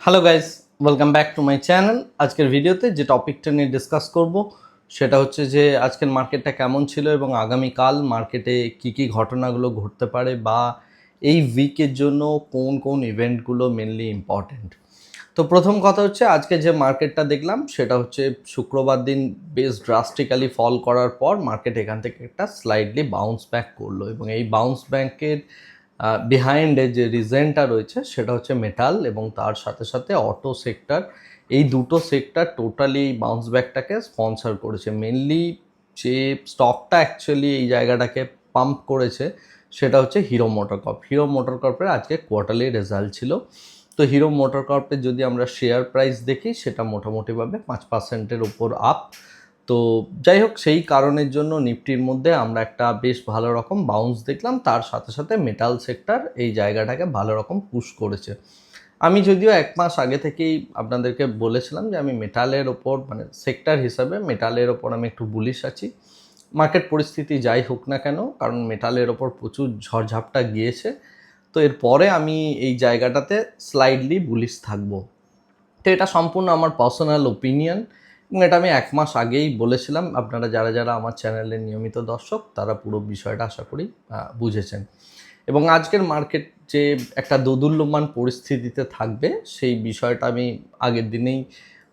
Hello guys welcome back to my channel আজকের ভিডিওতে যে টপিকটা নিয়ে ডিসকাস করব, সেটা হচ্ছে যে আজকের মার্কেটটা কেমন ছিল এবং আগামীকাল মার্কেটে কি কি ঘটনাগুলো ঘটতে পারে বা এই উইকের জন্য কোন কোন ইভেন্টগুলো মেনলি ইম্পর্ট্যান্ট তো প্রথম কথা হচ্ছে আজকে যে মার্কেটটা দেখলাম, সেটা হচ্ছে শুক্রবার দিন বেশ ড্রাস্টিক্যালি ফল করার পর মার্কেট এখান থেকে একটা স্লাইডলি বাউন্স ব্যাক করল এবং এই বাউন্স ব্যাকের বিহাইন্ডে যে রিজনটা রয়েছে, সেটা হচ্ছে মেটাল এবং তার সাথে সাথে অটো সেক্টর এই দুটো সেক্টর টোটালি বাউন্স ব্যাকটাকে স্পন্সর করেছে। মেনলি যে স্টকটা অ্যাকচুয়ালি এই জায়গাটাকে পাম্প করেছে, সেটা হচ্ছে Hero motor corp Hero motor কর্পের আজকে কোয়ার্টারলি রেজাল্ট ছিল। তো হিরো মোটর কর্পের যদি আমরা শেয়ার প্রাইস দেখি, সেটা মোটামুটিভাবে পাঁচ পার্সেন্টের উপর আপ তো যাই হোক, সেই কারণের জন্য নিফটির মধ্যে আমরা একটা বেশ ভালো রকম বাউন্স দেখলাম। তার সাথে সাথে মেটাল সেক্টর এই জায়গাটাকে ভালো রকম পুশ করেছে। আমি যদিও এক মাস আগে থেকেই আপনাদেরকে বলেছিলাম যে আমি মেটালের ওপর মানে সেক্টর হিসাবে মেটালের ওপর আমি একটু বুলিশ আছি। মার্কেট পরিস্থিতি যাই হোক না কেন, কারণ মেটালের ওপর প্রচুর ঝড়ঝাপটা গিয়েছে। তো এরপরে আমি এই জায়গাটাতে স্লাইডলি বুলিশ থাকব। তো এটা সম্পূর্ণ আমার পার্সোনাল ওপিনিয়ন এটা আমি এক মাস আগেই বলেছিলাম, আপনারা যারা যারা আমার চ্যানেলের নিয়মিত দর্শক, তারা পুরো বিষয়টা আশা করি বুঝেছেন। এবং আজকের মার্কেট যে একটা দোদুল্যমান পরিস্থিতিতে থাকবে, সেই বিষয়টা আমি আগের দিনেই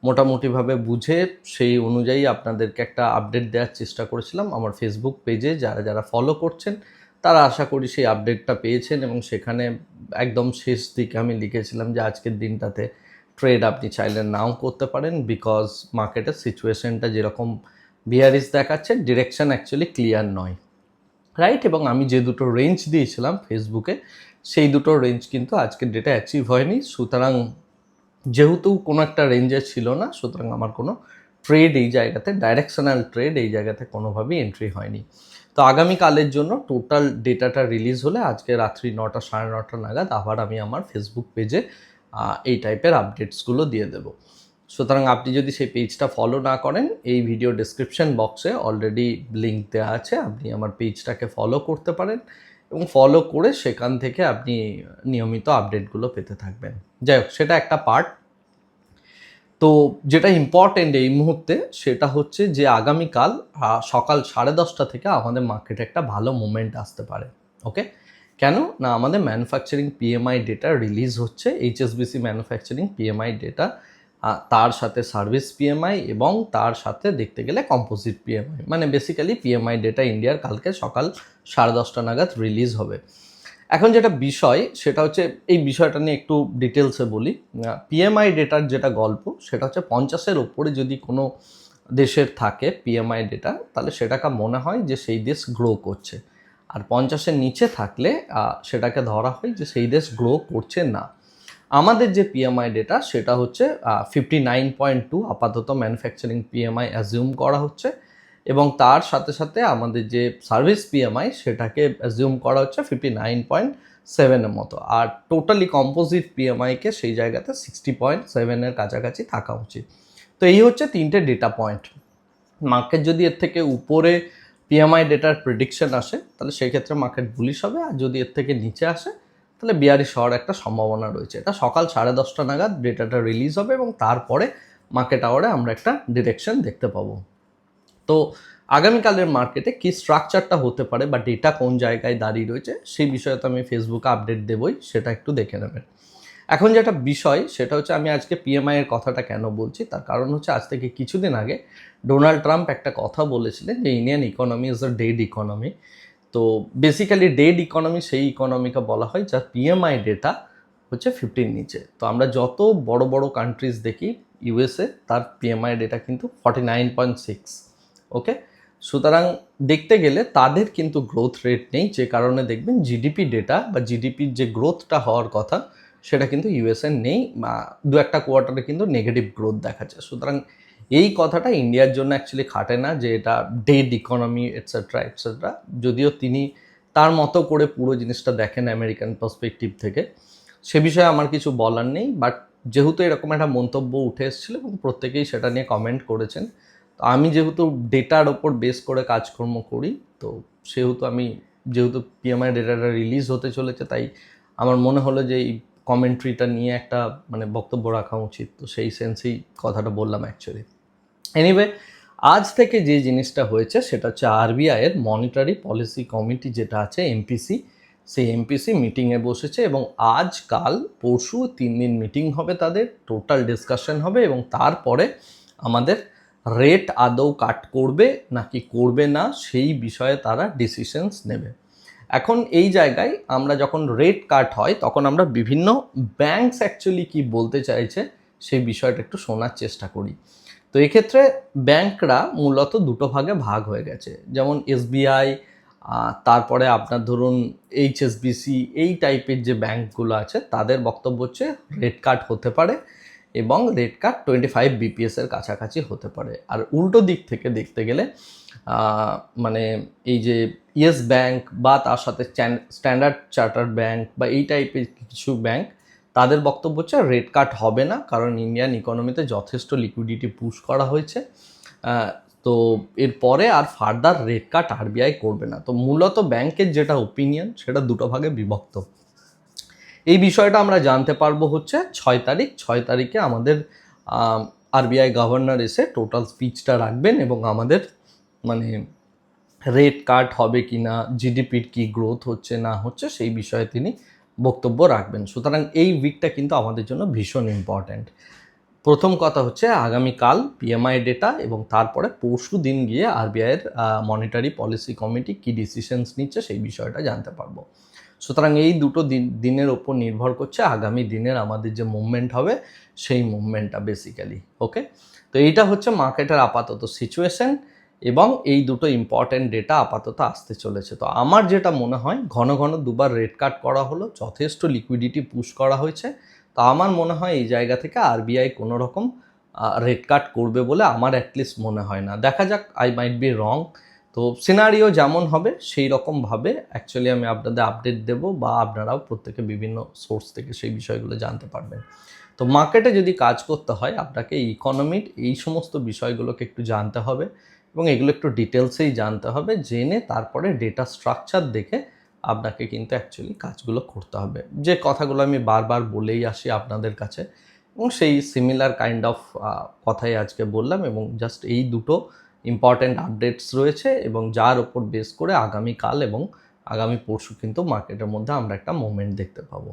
মোটামুটিভাবে বুঝে সেই অনুযায়ী আপনাদেরকে একটা আপডেট দেওয়ার চেষ্টা করেছিলাম আমার ফেসবুক পেজে যারা যারা ফলো করছেন, তারা আশা করি সেই আপডেটটা পেয়েছেন এবং সেখানে একদম শেষ দিকে আমি লিখেছিলাম যে আজকের দিনটাতে ট্রেড আপনি চাইলে নাও করতে পারেন বিকজ মার্কেটের সিচুয়েশনটা যেরকম বিয়ারিস দেখাচ্ছে ডিরেকশন অ্যাকচুয়ালি ক্লিয়ার নয়। রাইট এবং আমি যে দুটো রেঞ্জ দিয়েছিলাম ফেসবুকে সেই দুটো রেঞ্জ কিন্তু আজকের ডেটে অ্যাচিভ হয়নি। সুতরাং যেহেতু কোনো একটা রেঞ্জে ছিল না, সুতরাং আমার কোনো ট্রেড এই জায়গাতে ডাইরেকশনাল ট্রেড এই জায়গাতে কোনোভাবেই এন্ট্রি হয়নি। তো আগামীকালের জন্য টোটাল ডেটাটা রিলিজ হলে আজকে রাত্রি নটা, সাড়ে নটা নাগাদ আবার আমি আমার ফেসবুক পেজে এই টাইপের আপডেটসগুলো দিয়ে দেবো। সুতরাং আপনি যদি সেই পেজটা ফলো না করেন, এই ভিডিও ডিসক্রিপশন বক্সে অলরেডি লিঙ্ক দেওয়া আছে, আপনি আমার পেজটাকে ফলো করতে পারেন এবং ফলো করে সেখান থেকে আপনি নিয়মিত আপডেটগুলো পেতে থাকবেন। যাই হোক, সেটা একটা পার্ট তো যেটা ইম্পর্টেন্ট এই মুহূর্তে, সেটা হচ্ছে যে আগামীকাল সকাল সাড়ে দশটা থেকে আমাদের মার্কেটে একটা ভালো মুভমেন্ট আসতে পারে ওকে কেন? না, আমাদের ম্যানুফ্যাকচারিং পিএমআই ডেটা রিলিজ হচ্ছে এইচএসবিসি ম্যানুফ্যাকচারিং পিএমআই ডেটা তার সাথে সার্ভিস পিএমআই এবং তার সাথে দেখতে গেলে কম্পোজিট পিএমআই মানে বেসিক্যালি পিএমআই ডেটা ইন্ডিয়ার কালকে সকাল সাড়ে দশটা নাগাদ রিলিজ হবে। এখন যেটা বিষয়, সেটা হচ্ছে, এই বিষয়টা নিয়ে একটু ডিটেলসে বলি। পিএমআই ডেটার যেটা গল্প, সেটা হচ্ছে পঞ্চাশের ওপরে যদি কোনো দেশের থাকে পিএমআই ডেটা তাহলে সেটাকে মনে হয় যে সেই দেশ গ্রো করছে। আর পঞ্চাশের নিচে থাকলে সেটাকে ধরা হয় যে সেই দেশ গ্রো করছে না। আমাদের যে পিএমআই ডেটা সেটা হচ্ছে ফিফটি নাইন পয়েন্ট টু আপাতত ম্যানুফ্যাকচারিং পিএমআই অ্যাজিউম করা হচ্ছে এবং তার সাথে সাথে আমাদের যে সার্ভিস পিএমআই সেটাকে অ্যাজিউম করা হচ্ছে ফিফটি নাইন পয়েন্ট সেভেনের মতো। আর টোটালি কম্পোজিট পিএমআইকে সেই জায়গাতে সিক্সটি পয়েন্ট সেভেনের কাছাকাছি থাকা উচিত। তো এই হচ্ছে তিনটে ডেটা পয়েন্ট মার্কেট যদি এর থেকে উপরে পিএমআই ডেটার প্রেডিকশন আসে, তাহলে সেই ক্ষেত্রে মার্কেট বুলিশ হবে। আর যদি এর থেকে নিচে আসে, তাহলে বিয়ারিশ হওয়ার একটা সম্ভাবনা রয়েছে। এটা সকাল সাড়ে দশটা নাগাদ ডেটাটা রিলিজ হবে এবং তারপরে মার্কেট আওয়ারে আমরা একটা ডিরেকশন দেখতে পাবো। তো আগামীকালের মার্কেটে কি স্ট্রাকচারটা হতে পারে বা ডেটা কোন জায়গায় দাঁড়িয়ে রয়েছে, সেই বিষয়ে তো আমি ফেসবুকে আপডেট দেবই, সেটা একটু দেখে নেবেন। এখন যেটা বিষয়, সেটা হচ্ছে আমি আজকে পিএমআই এর কথাটা কেন বলছি? তার কারণ হচ্ছে আজ থেকে কিছুদিন আগে ডোনাল্ড ট্রাম্প একটা কথা বলেছিলেন যে Indian economy is a dead economy তো বেসিক্যালি ডেড ইকোনমি সেই ইকোনমিকে বলা হয়, যার পিএমআই ডেটা হচ্ছে ফিফটির নিচে। তো আমরা যত বড় বড় কান্ট্রিজ দেখি ইউএসএ তার পিএমআই ডেটা কিন্তু forty nine point six okay সুতরাং দেখতে গেলে তাদের কিন্তু গ্রোথ রেট নেই, যে কারণে দেখবেন জিডিপি ডেটা বা জিডিপির যে গ্রোথটা হওয়ার কথা সেটা কিন্তু ইউএসএ নেই বা দু একটা কোয়ার্টারে কিন্তু নেগেটিভ গ্রোথ দেখাচ্ছে। সুতরাং এই কথাটা ইন্ডিয়ার জন্য অ্যাকচুয়ালি খাটে না যে এটা ডেড ইকোনমি এটসেট্রা এটসেট্রা যদিও তিনি তার মতো করে পুরো জিনিসটা দেখেন আমেরিকান পার্সপেক্টিভ থেকে, সে বিষয়ে আমার কিছু বলার নেই। বাট যেহেতু এরকম একটা মন্তব্য উঠে এসেছিল এবং প্রত্যেকেই সেটা নিয়ে কমেন্ট করেছেন, তো আমি যেহেতু ডেটার ওপর বেস করে কাজকর্ম করি, তো সেহেতু আমি যেহেতু পিএমআই ডেটাটা রিলিজ হতে চলেছে, তাই আমার মনে হলো যে এই কমেন্ট্রিটা নিয়ে একটা মানে বক্তব্য রাখা উচিত। তো সেই সেন্সেই কথাটা বললাম অ্যাকচুয়ালি এনিওয়ে আজ থেকে যে জিনিসটা হয়েছে সেটা হচ্ছে আরবিআইয়ের মনিটারি পলিসি কমিটি যেটা আছে এমপিসি সেই এমপিসি মিটিংয়ে বসেছে এবং আজ কাল পরশু তিন দিন মিটিং হবে তাদের টোটাল ডিসকাশন হবে এবং তারপরে আমাদের রেট আদৌ কাট করবে নাকি করবে না, সেই বিষয়ে তারা ডিসিশনস নেবে। এখন এই জায়গায় আমরা যখন রেট কাট হয়, তখন আমরা বিভিন্ন ব্যাংকস অ্যাকচুয়ালি কি বলতে চাইছে, সেই বিষয়টা একটু শোনার চেষ্টা করি। তো এক্ষেত্রে ব্যাংকরা মূলত দুটো ভাগে ভাগ হয়ে গেছে। যেমন এসবিআই তারপরে আপনার ধরুন এইচএসবিসি এই টাইপের যে ব্যাংকগুলো আছে, তাদের বক্তব্য হচ্ছে রেট কাট হতে পারে। এবং রেট কাট টোয়েন্টি ফাইভ বিপিএসের কাছাকাছি হতে পারে। আর উল্টো দিক থেকে দেখতে গেলে মানে এই যে ইয়েস ব্যাংক বা তার সাথে স্ট্যান্ডার্ড চার্টার ব্যাংক বা এই টাইপের কিছু ব্যাংক, তাদের বক্তব্য হচ্ছে রেট কাট হবে না, কারণ ইন্ডিয়ান ইকোনমিতে যথেষ্ট লিকুইডিটি পুশ করা হয়েছে। তো এরপরে আর ফার্দার রেট কাট আরবিআই করবে না। তো মূলত ব্যাংকের যেটা ওপিনিয়ন সেটা দুটো ভাগে বিভক্ত। এই বিষয়টা আমরা জানতে পারব হচ্ছে ছয় তারিখ। ছয় তারিখে আমাদের আরবিআই গভর্নর এসে টোটাল স্পিচটা রাখবেন এবং আমাদের মানে রেট কাট হবে কি না জিডিপির কি গ্রোথ হচ্ছে না হচ্ছে সেই বিষয়ে তিনি বক্তব্য রাখবেন। সুতরাং এই উইকটা কিন্তু আমাদের জন্য ভীষণ ইম্পর্ট্যান্ট প্রথম কথা হচ্ছে আগামীকাল পিএমআই ডেটা এবং তারপরে পরশু দিন গিয়ে আরবিআইয়ের মনিটারি পলিসি কমিটি কী ডিসিশনস নিচ্ছে সেই বিষয়টা জানতে পারব। সুতরাং এই দুটো দিন, দিনের ওপর নির্ভর করছে আগামী দিনের আমাদের যে মুভমেন্ট হবে, সেই মুভমেন্টটা বেসিক্যালি ওকে তো এইটা হচ্ছে মার্কেটের আপাতত সিচুয়েশন এবং এই দুটো ইম্পর্ট্যান্ট ডেটা আপাতত আসতে চলেছে। তো আমার যেটা মনে হয়, ঘন ঘন দুবার রেট কাট করা হলো, যথেষ্ট লিকুইডিটি পুশ করা হয়েছে। তো আমার মনে হয় এই জায়গা থেকে আরবিআই কোনো রকম রেট কাট করবে বলে আমার অ্যাটলিস্ট মনে হয় না। দেখা যাক আই মাইট বি রং তো সিনারিও যেমন হবে সেই রকমভাবে অ্যাকচুয়ালি আমি আপনাদের আপডেট দেব বা আপনারাও প্রত্যেকে বিভিন্ন সোর্স থেকে সেই বিষয়গুলো জানতে পারবেন। তো মার্কেটে যদি কাজ করতে হয়, আপনাকে ইকোনমির এই সমস্ত বিষয়গুলোকে একটু জানতে হবে এবং এগুলো একটু ডিটেলসেই জানতে হবে, জেনে তারপরে ডেটা স্ট্রাকচার দেখে আপনাকে কিন্তু অ্যাকচুয়ালি কাজগুলো করতে হবে। যে কথাগুলো আমি বারবার বলেই আসি আপনাদের কাছে এবং সেই সিমিলার কাইন্ড অফ কথাই আজকে বললাম এবং জাস্ট এই দুটো ইম্পর্ট্যান্ট আপডেটস রয়েছে এবং যার ওপর বেস করে আগামীকাল এবং আগামী পরশু কিন্তু মার্কেটের মধ্যে আমরা একটা মোমেন্ট দেখতে পাবো।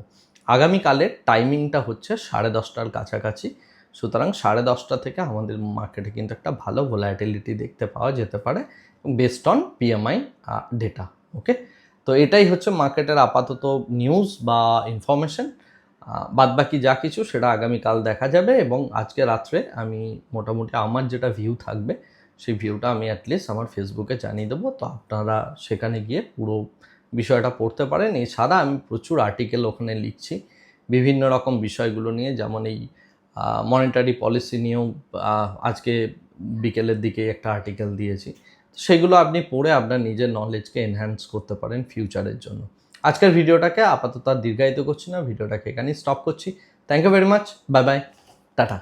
আগামীকালের টাইমিংটা হচ্ছে সাড়ে দশটার কাছাকাছি। সুতরাং সাড়ে দশটা থেকে আমাদের মার্কেটে কিন্তু একটা ভালো ভোলাটিলিটি দেখতে পাওয়া যেতে পারে based on PMI data okay তো এটাই হচ্ছে মার্কেটের আপাতত নিউজ বা ইনফরমেশন বাদবাকি যা কিছু সেটা আগামীকাল দেখা যাবে এবং আজকে রাত্রে আমি মোটামুটি আমার যেটা ভিউ থাকবে সেই ভিউটা আমি অ্যাটলিস্ট আমার ফেসবুকে জানিয়ে দেবো। তো আপনারা সেখানে গিয়ে পুরো বিষয়টা পড়তে পারেন। এছাড়া আমি প্রচুর আর্টিকেল ওখানে লিখছি। বিভিন্ন রকম বিষয়গুলো নিয়ে, যেমন এই মনিটারি পলিসি নিয়েও আজকে বিকেলের দিকে একটা আর্টিকেল দিয়েছি। সেগুলো আপনি পড়ে আপনার নিজের নলেজকে এনহ্যান্স করতে পারেন ফিউচারের জন্য। আজকের ভিডিওটাকে আপাতত আর দীর্ঘায়িত করছি না। ভিডিওটাকে এখানেই স্টপ করছি। Thank you very much bye bye tata.